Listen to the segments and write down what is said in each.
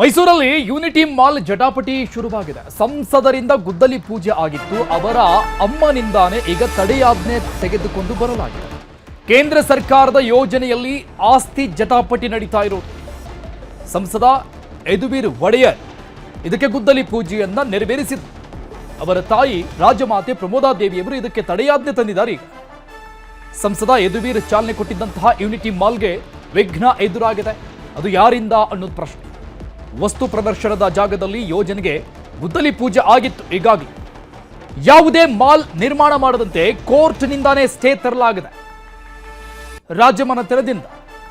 ಮೈಸೂರಲ್ಲಿ unity mall ಜಟಾಪಟಿ ಶುರುವಾಗಿದೆ. ಸಂಸದರಿಂದ ಗುದ್ದಲಿ ಪೂಜೆ ಆಗಿತ್ತು. ಅವರ ಅಮ್ಮನಿಂದಾನೇ ಈಗ ತಡೆಯಾಜ್ಞೆ ತೆಗೆದುಕೊಂಡು ಬರಲಾಗಿದೆ. ಕೇಂದ್ರ ಸರ್ಕಾರದ ಯೋಜನೆಯಲ್ಲಿ ಆಸ್ತಿ ಜಟಾಪಟಿ ನಡೀತಾ ಇರೋದು. ಸಂಸದ ಯದುವೀರ್ ಒಡೆಯರ್ ಇದಕ್ಕೆ ಗುದ್ದಲಿ ಪೂಜೆಯನ್ನ ನೆರವೇರಿಸಿದ್ರು. ಅವರ ತಾಯಿ ರಾಜಮಾತೆ ಪ್ರಮೋದಾದೇವಿಯವರು ಇದಕ್ಕೆ ತಡೆಯಾಜ್ಞೆ ತಂದಿದ್ದಾರೆ ಸಂಸದ ಯದುವೀರ್ ಚಾಲನೆ ಕೊಟ್ಟಿದ್ದಂತಹ ಯೂನಿಟಿ ಮಾಲ್ಗೆ ವಿಘ್ನ ಎದುರಾಗಿದೆ. ಅದು ಯಾರಿಂದ ಅನ್ನೋದು ಪ್ರಶ್ನೆ. ವಸ್ತು ಪ್ರದರ್ಶನದ ಜಾಗದಲ್ಲಿ ಯೋಜನೆಗೆ ಗುದ್ದಲಿ ಪೂಜೆ ಆಗಿತ್ತು. ಈಗಾಗಲೇ ಯಾವುದೇ ಮಾಲ್ ನಿರ್ಮಾಣ ಮಾಡದಂತೆ ಕೋರ್ಟ್ನಿಂದಾನೇ ಸ್ಟೇ ತರಲಾಗಿದೆ. ರಾಜ್ಯಮನ ತೆರೆದಿಂದ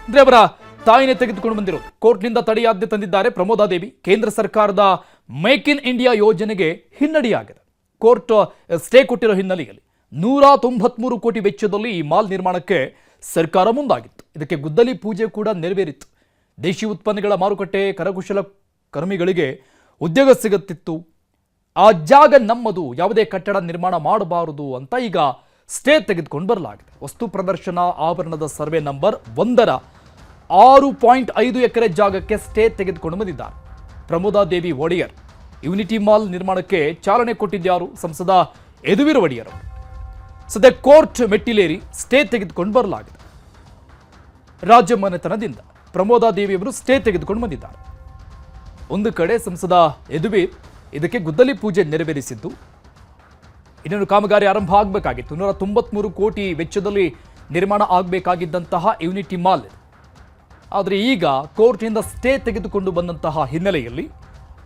ಅಂದ್ರೆ ಅವರ ತಾಯಿನೇ ತೆಗೆದುಕೊಂಡು ಬಂದಿರೋದು. ಕೋರ್ಟ್ನಿಂದ ತಡೆಯಾಜ್ಞೆ ತಂದಿದ್ದಾರೆ ಪ್ರಮೋದಾದೇವಿ. ಕೇಂದ್ರ ಸರ್ಕಾರದ ಮೇಕ್ ಇನ್ ಇಂಡಿಯಾ ಯೋಜನೆಗೆ ಹಿನ್ನಡೆಯಾಗಿದೆ. ಕೋರ್ಟ್ ಸ್ಟೇ ಕೊಟ್ಟಿರೋ ಹಿನ್ನೆಲೆಯಲ್ಲಿ ನೂರ ತೊಂಬತ್ಮೂರು ಕೋಟಿ ವೆಚ್ಚದಲ್ಲಿ ಈ ಮಾಲ್ ನಿರ್ಮಾಣಕ್ಕೆ ಸರ್ಕಾರ ಮುಂದಾಗಿತ್ತು. ಇದಕ್ಕೆ ಗುದ್ದಲಿ ಪೂಜೆ ಕೂಡ ನೆರವೇರಿತ್ತು. ದೇಶಿ ಉತ್ಪನ್ನಗಳ ಮಾರುಕಟ್ಟೆ, ಕರಕುಶಲ ಕರ್ಮಿಗಳಿಗೆ ಉದ್ಯೋಗ ಸಿಗುತ್ತಿತ್ತು. ಆ ಜಾಗ ನಮ್ಮದು, ಯಾವುದೇ ಕಟ್ಟಡ ನಿರ್ಮಾಣ ಮಾಡಬಾರದು ಅಂತ ಈಗ ಸ್ಟೇ ತೆಗೆದುಕೊಂಡು ಬರಲಾಗಿದೆ. ವಸ್ತು ಪ್ರದರ್ಶನ ಆವರಣದ ಸರ್ವೆ ನಂಬರ್ ಒಂದರ ಆರು ಪಾಯಿಂಟ್ ಐದು ಎಕರೆ ಜಾಗಕ್ಕೆ ಸ್ಟೇ ತೆಗೆದುಕೊಂಡು ಬಂದಿದ್ದಾರೆ. ಪ್ರಮೋದಾದೇವಿ ಒಡೆಯರ್ ಯೂನಿಟಿ ಮಾಲ್ ನಿರ್ಮಾಣಕ್ಕೆ ಚಾಲನೆ ಕೊಟ್ಟಿದ್ದಾರು ಸಂಸದ ಯದುವೀರ್ ಒಡೆಯರ್. ಸದ್ಯ ಕೋರ್ಟ್ ಮೆಟ್ಟಿಲೇರಿ ಸ್ಟೇ ತೆಗೆದುಕೊಂಡು ಬರಲಾಗಿದೆ. ರಾಜ್ಯ ಮನೆತನದಿಂದ ಪ್ರಮೋದಾದೇವಿಯವರು ಸ್ಟೇ ತೆಗೆದುಕೊಂಡು ಬಂದಿದ್ದಾರೆ. ಒಂದು ಕಡೆ ಸಂಸದ ಯದುವಿ ಇದಕ್ಕೆ ಗುದ್ದಲಿ ಪೂಜೆ ನೆರವೇರಿಸಿದ್ದು, ಇನ್ನೊಂದು ಕಾಮಗಾರಿ ಆರಂಭ ಆಗಬೇಕಾಗಿತ್ತು. ನೂರ ತೊಂಬತ್ಮೂರು ಕೋಟಿ ವೆಚ್ಚದಲ್ಲಿ ನಿರ್ಮಾಣ ಆಗಬೇಕಾಗಿದ್ದಂತಹ ಯೂನಿಟಿ ಮಾಲ್ ಆದರೆ ಈಗ ಕೋರ್ಟ್ನಿಂದ ಸ್ಟೇ ತೆಗೆದುಕೊಂಡು ಬಂದಂತಹ ಹಿನ್ನೆಲೆಯಲ್ಲಿ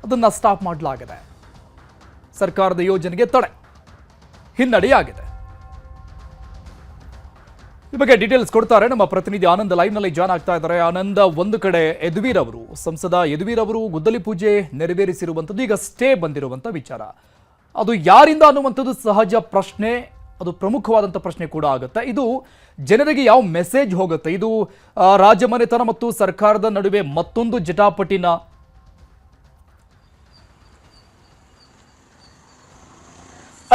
ಅದನ್ನು ಸ್ಟಾಪ್ ಮಾಡಲಾಗಿದೆ. ಸರ್ಕಾರದ ಯೋಜನೆಗೆ ತಡೆ. ಹಿನ್ನಡೆಯಾಗಿದೆ. ಈ ಬಗ್ಗೆ ಡೀಟೇಲ್ಸ್ ಕೊಡ್ತಾರೆ. ನಮ್ಮ ಪ್ರತಿನಿಧಿ ಆನಂದ್ ಲೈವ್ನಲ್ಲಿ ಜಾಯ್ನ್ ಆಗ್ತಾ ಇದ್ದಾರೆ. ಆನಂದ, ಒಂದು ಕಡೆ ಯದುವೀರ್ ಅವರು, ಸಂಸದ ಯದುವೀರ್ ಅವರು ಗುದ್ದಲಿ ಪೂಜೆ ನೆರವೇರಿಸಿರುವಂಥದ್ದು, ಈಗ ಸ್ಟೇ ಬಂದಿರುವಂತ ವಿಚಾರ. ಅದು ಯಾರಿಂದ ಅನ್ನುವಂಥದ್ದು ಸಹಜ ಪ್ರಶ್ನೆ, ಅದು ಪ್ರಮುಖವಾದಂಥ ಪ್ರಶ್ನೆ ಕೂಡ ಆಗುತ್ತೆ. ಇದು ಜನರಿಗೆ ಯಾವ ಮೆಸೇಜ್ ಹೋಗುತ್ತೆ? ಇದು ರಾಜಮನೆತನ ಮತ್ತು ಸರ್ಕಾರದ ನಡುವೆ ಮತ್ತೊಂದು ಜಟಾಪಟಿನ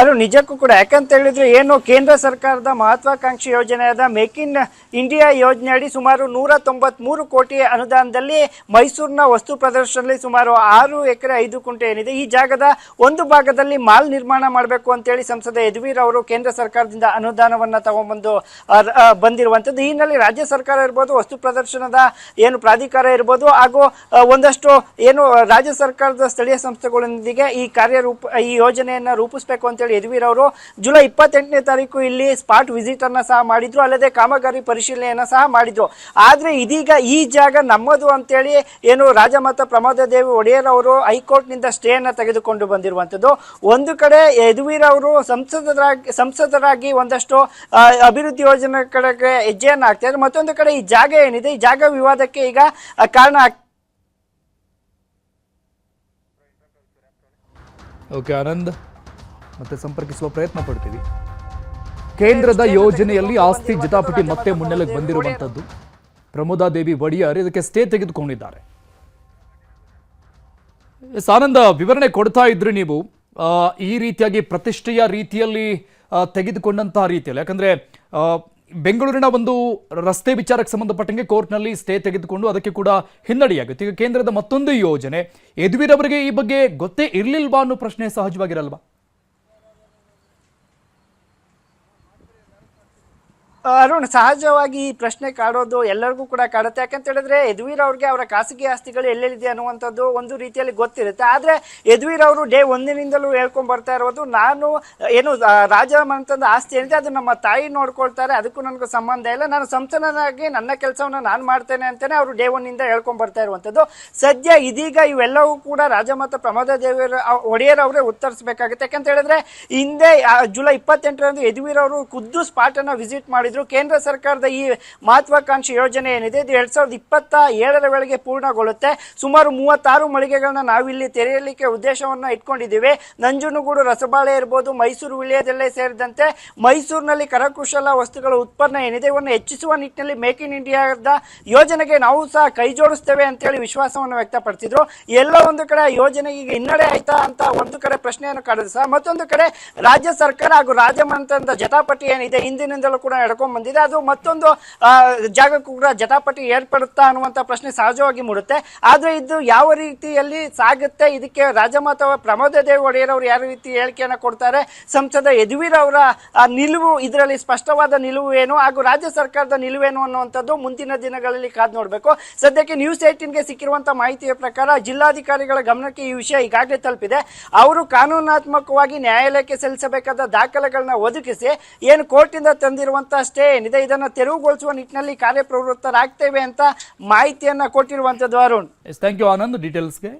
ಅದು ನಿಜಕ್ಕೂ ಕೂಡ. ಯಾಕಂತ ಹೇಳಿದ್ರೆ ಏನು ಕೇಂದ್ರ ಸರ್ಕಾರದ ಮಹತ್ವಾಕಾಂಕ್ಷಿ ಯೋಜನೆಯಾದ ಮೇಕ್ ಇನ್ ಇಂಡಿಯಾ ಯೋಜನೆ ಅಡಿ ಸುಮಾರು ನೂರ ತೊಂಬತ್ಮೂರು ಕೋಟಿ ಅನುದಾನದಲ್ಲಿ ಮೈಸೂರಿನ ವಸ್ತು ಪ್ರದರ್ಶನದಲ್ಲಿ ಸುಮಾರು ಆರು ಎಕರೆ, ಐದು ಕುಂಟೆ ಏನಿದೆ. ಈ ಜಾಗದ ಒಂದು ಭಾಗದಲ್ಲಿ ಮಾಲ್ ನಿರ್ಮಾಣ ಮಾಡಬೇಕು ಅಂತೇಳಿ ಸಂಸದ ಯದುವೀರ್ ಅವರು ಕೇಂದ್ರ ಸರ್ಕಾರದಿಂದ ಅನುದಾನವನ್ನ ತಗೊಂಡ್ಬಂದು ಬಂದಿರುವಂಥದ್ದು ಈ ಹಿನ್ನೆಲೆ ರಾಜ್ಯ ಸರ್ಕಾರ ಇರ್ಬೋದು, ವಸ್ತು ಪ್ರದರ್ಶನದ ಏನು ಪ್ರಾಧಿಕಾರ ಇರ್ಬೋದು, ಹಾಗೂ ಒಂದಷ್ಟು ಏನು ರಾಜ್ಯ ಸರ್ಕಾರದ ಸ್ಥಳೀಯ ಸಂಸ್ಥೆಗಳೊಂದಿಗೆ ಈ ಕಾರ್ಯರೂಪ, ಈ ಯೋಜನೆಯನ್ನ ರೂಪಿಸಬೇಕು ಅಂತೇಳಿ ಯದುವೀರ್ ಅವರು, ಜುಲೈ ಇಪ್ಪತ್ತೆಂಟನೇ ತಾರೀಕು ಇಲ್ಲಿ ಸ್ಪಾಟ್ ವಿಸಿಟ್ ಅನ್ನ ಸಹ ಮಾಡಿದ್ರು, ಅಲ್ಲದೆ ಕಾಮಗಾರಿ ಪರಿಶೀಲನೆಯನ್ನ ಸಹ ಮಾಡಿದ್ರು. ಆದ್ರೆ ಇದೀಗ ಈ ಜಾಗ ನಮ್ಮದು ಅಂತೇಳಿ ಏನು ರಾಜಮಾತ ಪ್ರಮೋದ ದೇವಿ ಒಡೆಯರ್ ಅವರು ಹೈಕೋರ್ಟ್ನಿಂದ ಸ್ಟೇ ಅನ್ನ ತೆಗೆದುಕೊಂಡು ಬಂದಿರುವಂತದ್ದು ಒಂದು ಕಡೆ ಯದುವೀರ್ ಅವರು ಸಂಸದರಾಗಿ ಸಂಸದರಾಗಿ ಒಂದಷ್ಟು ಅಭಿವೃದ್ಧಿ ಯೋಜನೆ ಕಡೆಗೆ ಹೆಜ್ಜೆಯನ್ನ ಹಾಕ್ತಾ ಇದ್ದಾರೆ. ಮತ್ತೊಂದು ಕಡೆ ಈ ಜಾಗ ಏನಿದೆ, ಈ ಜಾಗ ವಿವಾದಕ್ಕೆ ಈಗ ಕಾರಣ ಓಕೆ ಆನಂದ್ ಮತ್ತೆ ಸಂಪರ್ಕಿಸುವ ಪ್ರಯತ್ನ ಪಡ್ತೀವಿ. ಕೇಂದ್ರದ ಯೋಜನೆಯಲ್ಲಿ ಆಸ್ತಿ ಜಟಾಪಟಿ ಮತ್ತೆ ಮುನ್ನೆಲೆಗೆ ಬಂದಿರುವಂತದ್ದು ಪ್ರಮೋದಾದೇವಿ ಒಡೆಯರ್ ಇದಕ್ಕೆ ಸ್ಟೇ ತೆಗೆದುಕೊಂಡಿದ್ದಾರೆ. ಆನಂದ, ವಿವರಣೆ ಕೊಡ್ತಾ ಇದ್ರಿ ನೀವು. ಈ ರೀತಿಯಾಗಿ ಪ್ರತಿಷ್ಠೆಯ ರೀತಿಯಲ್ಲಿ ತೆಗೆದುಕೊಂಡಂತಹ ರೀತಿಯಲ್ಲಿ. ಯಾಕಂದ್ರೆ ಬೆಂಗಳೂರಿನ ಒಂದು ರಸ್ತೆ ವಿಚಾರಕ್ಕೆ ಸಂಬಂಧಪಟ್ಟಂಗೆ ಕೋರ್ಟ್ನಲ್ಲಿ ಸ್ಟೇ ತೆಗೆದುಕೊಂಡು ಅದಕ್ಕೆ ಕೂಡ ಹಿನ್ನಡೆಯಾಗುತ್ತೆ. ಈಗ ಕೇಂದ್ರದ ಮತ್ತೊಂದು ಯೋಜನೆ, ಯದುವೀರ್ ಅವರಿಗೆ ಈ ಬಗ್ಗೆ ಗೊತ್ತೇ ಇರಲಿಲ್ವಾ ಅನ್ನೋ ಪ್ರಶ್ನೆ ಸಹಜವಾಗಿರಲ್ವಾ? ಅರುಣ್, ಸಹಜವಾಗಿ ಈ ಪ್ರಶ್ನೆ ಕಾಡೋದು ಎಲ್ಲರಿಗೂ ಕೂಡ ಕಾಡುತ್ತೆ. ಯಾಕಂತ ಹೇಳಿದ್ರೆ ಯದುವೀರ್ ಅವ್ರಿಗೆ ಅವರ ಖಾಸಗಿ ಆಸ್ತಿಗಳು ಎಲ್ಲೆಲ್ಲಿದೆ ಅನ್ನುವಂಥದ್ದು ಒಂದು ರೀತಿಯಲ್ಲಿ ಗೊತ್ತಿರುತ್ತೆ. ಆದ್ರೆ ಯದುವೀರ್ ಅವರು ಡೇ ಒಂದಿನಿಂದಲೂ ಹೇಳ್ಕೊಂಡ್ ಬರ್ತಾ ಇರೋದು, ನಾನು ಏನು ರಾಜ ಮನೆತನದ ಆಸ್ತಿ ಏನಿದೆ, ಅದು ನಮ್ಮ ತಾಯಿ ನೋಡ್ಕೊಳ್ತಾರೆ, ಅದಕ್ಕೂ ನನಗೂ ಸಂಬಂಧ ಇಲ್ಲ. ನಾನು ಸಂಸದನಾಗಿ ನನ್ನ ಕೆಲಸವನ್ನು ನಾನು ಮಾಡ್ತೇನೆ ಅಂತಲೇ ಅವರು ಡೇ ಒನ್ನಿಂದ ಹೇಳ್ಕೊಂಡ್ ಬರ್ತಾ ಇರುವಂಥದ್ದು. ಸದ್ಯ ಇದೀಗ ಇವೆಲ್ಲವೂ ಕೂಡ ರಾಜಮಾತ ಪ್ರಮೋದ ದೇವಿಯರ ಒಡೆಯರ್ ಅವರೇ ಉತ್ತರಿಸಬೇಕಾಗುತ್ತೆ. ಯಾಕಂತ ಹೇಳಿದ್ರೆ ಹಿಂದೆ ಜುಲೈ ಇಪ್ಪತ್ತೆಂಟರಂದು ಯದುವೀರ್ ಅವರು ಖುದ್ದು ಸ್ಪಾಟನ್ನು ವಿಸಿಟ್ ಮಾಡಿದ್ರು. ಕೇಂದ್ರ ಸರ್ಕಾರದ ಈ ಮಹತ್ವಾಕಾಂಕ್ಷಿ ಯೋಜನೆ ಏನಿದೆ, ಇದು ಎರಡ್ ಸಾವಿರದ ಇಪ್ಪತ್ತ ಏಳರ ವೇಳೆಗೆ ಪೂರ್ಣಗೊಳ್ಳುತ್ತೆ. ಸುಮಾರು ಮೂವತ್ತಾರು ಮಳಿಗೆಗಳನ್ನ ನಾವಿಲ್ಲಿ ತೆರೆಯಲಿಕ್ಕೆ ಉದ್ದೇಶವನ್ನ ಇಟ್ಕೊಂಡಿದ್ದೀವಿ. ನಂಜನಗೂಡು ರಸಬಾಳೆ ಇರ್ಬೋದು, ಮೈಸೂರು ವಿಳ್ಯದಲ್ಲೇ ಸೇರಿದಂತೆ ಮೈಸೂರಿನಲ್ಲಿ ಕರಕುಶಲ ವಸ್ತುಗಳ ಉತ್ಪನ್ನ ಏನಿದೆ, ಇವನ್ನು ಹೆಚ್ಚಿಸುವ ನಿಟ್ಟಿನಲ್ಲಿ ಮೇಕ್ ಇನ್ ಇಂಡಿಯಾದ ಯೋಜನೆಗೆ ನಾವು ಸಹ ಕೈ ಜೋಡಿಸ್ತೇವೆ ಅಂತೇಳಿ ವಿಶ್ವಾಸವನ್ನು ವ್ಯಕ್ತಪಡಿಸಿದ್ರು. ಎಲ್ಲ ಒಂದು ಕಡೆ ಯೋಜನೆ ಯೋಜನೆಗೆ ಈಗ ಹಿನ್ನಡೆ ಆಯ್ತಾ ಅಂತ ಒಂದು ಕಡೆ ಪ್ರಶ್ನೆಯನ್ನು ಕಾಡಿದ್ರು ಸಹ. ಮತ್ತೊಂದು ಕಡೆ ರಾಜ್ಯ ಸರ್ಕಾರ ಹಾಗೂ ರಾಜ್ಯ ಮಂತ್ರದ ಜಟಾಪಟಿ ಏನಿದೆ, ಹಿಂದಿನಿಂದಲೂ ಕೂಡ ನಡ್ಕೊಂಡು ಬಂದಿದೆ. ಅದು ಮತ್ತೊಂದು ಜಾಗಕ್ಕೂ ಕೂಡ ಜಟಾಪಟಿ ಏರ್ಪಡುತ್ತಾ ಅನ್ನುವಂತ ಪ್ರಶ್ನೆ ಸಹಜವಾಗಿ ಮೂಡುತ್ತೆ. ಆದರೆ ಇದು ಯಾವ ರೀತಿಯಲ್ಲಿ ಸಾಗುತ್ತೆ? ಇದಕ್ಕೆ ರಾಜಮಾತ ಪ್ರಮೋದ ದೇವ್ ಒಡೆಯರ್ ಅವರು ಯಾವ ರೀತಿ ಹೇಳಿಕೆಯನ್ನು ಕೊಡ್ತಾರೆ? ಸಂಸದ ಯದುವೀರ್ ಅವರ ನಿಲುವು, ಇದರಲ್ಲಿ ಸ್ಪಷ್ಟವಾದ ನಿಲುವು ಏನು? ಹಾಗೂ ರಾಜ್ಯ ಸರ್ಕಾರದ ನಿಲುವೇನು ಅನ್ನುವಂಥದ್ದು ಮುಂದಿನ ದಿನಗಳಲ್ಲಿ ಕಾದು ನೋಡಬೇಕು. ಸದ್ಯಕ್ಕೆ ನ್ಯೂಸ್ ಏಟೀನ್ಗೆ ಸಿಕ್ಕಿರುವಂತ ಮಾಹಿತಿಯ ಪ್ರಕಾರ ಜಿಲ್ಲಾಧಿಕಾರಿಗಳ ಗಮನಕ್ಕೆ ಈ ವಿಷಯ ಈಗಾಗಲೇ ತಲುಪಿದೆ. ಅವರು ಕಾನೂನಾತ್ಮಕವಾಗಿ ನ್ಯಾಯಾಲಯಕ್ಕೆ ಸಲ್ಲಿಸಬೇಕಾದ ದಾಖಲೆಗಳನ್ನ ಒದಗಿಸಿ, ಏನು ಕೋರ್ಟಿಂದ ತಂದಿರುವಂತಹ ಸ್ಟೇ ಏನಿದೆ ಇದನ್ನು ತೆರವುಗೊಳಿಸುವ ನಿಟ್ಟಿನಲ್ಲಿ ಕಾರ್ಯಪ್ರವೃತ್ತರಾಗ್ತೇವೆ ಅಂತ ಮಾಹಿತಿಯನ್ನ ಕೊಟ್ಟಿರುವಂತದ್ದು ಅರುಣ್. Thank you Anand ಡೀಟೇಲ್ಸ್ಗೆ